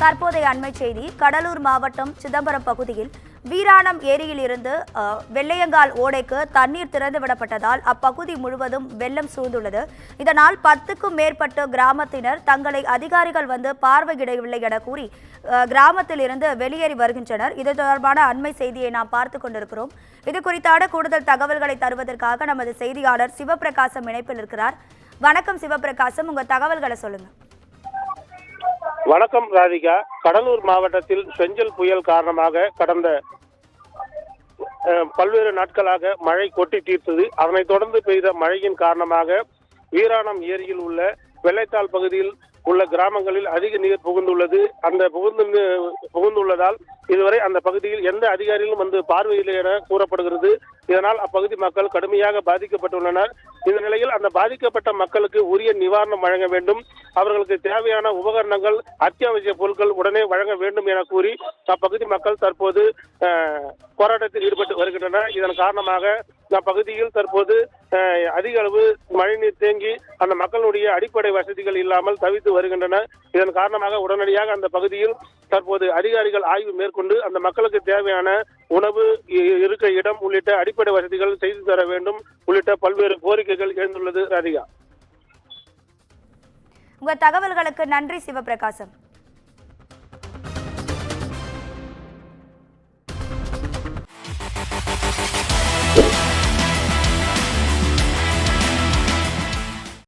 தற்போதைய அண்மை செய்தி கடலூர் மாவட்டம் சிதம்பரம் பகுதியில் வீராணம் ஏரியில் இருந்து வெள்ளையங்கால் ஓடைக்கு தண்ணீர் திறந்து விடப்பட்டதால் அப்பகுதி முழுவதும் வெள்ளம் சூழ்ந்துள்ளது. இதனால் பத்துக்கும் மேற்பட்ட கிராமத்தினர் தங்களை அதிகாரிகள் வந்து பார்வையிடவில்லை என கூறி கிராமத்தில் இருந்து வெளியேறி வருகின்றனர். இது தொடர்பான அண்மை செய்தியை நாம் பார்த்து கொண்டிருக்கிறோம். இது குறித்தான கூடுதல் தகவல்களை தருவதற்காக நமது செய்தியாளர் சிவபிரகாசம் இணைப்பில் இருக்கிறார். வணக்கம் சிவபிரகாசம். உங்கள் தகவல்களை சொல்லுங்கள். வணக்கம் ராதிகா. கடலூர் மாவட்டத்தில் செஞ்சல் புயல் காரணமாக கடந்த பல்வேறு நாட்களாக மழை கொட்டி தீர்த்தது. அதனைத் தொடர்ந்து பெய்த மழையின் காரணமாக வீராணம் ஏரியில் உள்ள வெள்ளைத்தாள் பகுதியில் உள்ள கிராமங்களில் அதிக நீர் புகுந்துள்ளது. அந்த புகுந்து புகுந்துள்ளதால் இதுவரை அந்த பகுதியில் எந்த அதிகாரிகளும் வந்து பார்வையில்லை என கூறப்படுகிறது. இதனால் அப்பகுதி மக்கள் கடுமையாக பாதிக்கப்பட்டுள்ளனர். இந்த நிலையில் அந்த பாதிக்கப்பட்ட மக்களுக்கு உரிய நிவாரணம் வழங்க வேண்டும். அவர்களுக்கு தேவையான உபகரணங்கள் அத்தியாவசிய பொருட்கள் உடனே வழங்க வேண்டும் என கூறி அப்பகுதி மக்கள் தற்போது போராட்டத்தில் ஈடுபட்டு வருகின்றனர். இதன் காரணமாக அப்பகுதியில் தற்போது அஹ், அதிக அளவு மழைநீர் தேங்கி அந்த மக்களுடைய அடிப்படை வசதிகள் இல்லாமல் தவித்து வருகின்றன. இதன் காரணமாக உடனடியாக அந்த பகுதியில் தற்போது அதிகாரிகள் ஆய்வு மேற்கொண்டு அந்த மக்களுக்கு தேவையான உணவு இருக்க இடம் உள்ளிட்ட அடிப்படை வசதிகள் செய்து தர வேண்டும். உள்ளிட்ட பல்வேறு கோரிக்கைகள் எழுந்துள்ளது ராதிகா. உங்க தகவல்களுக்கு நன்றி சிவபிரகாசம்.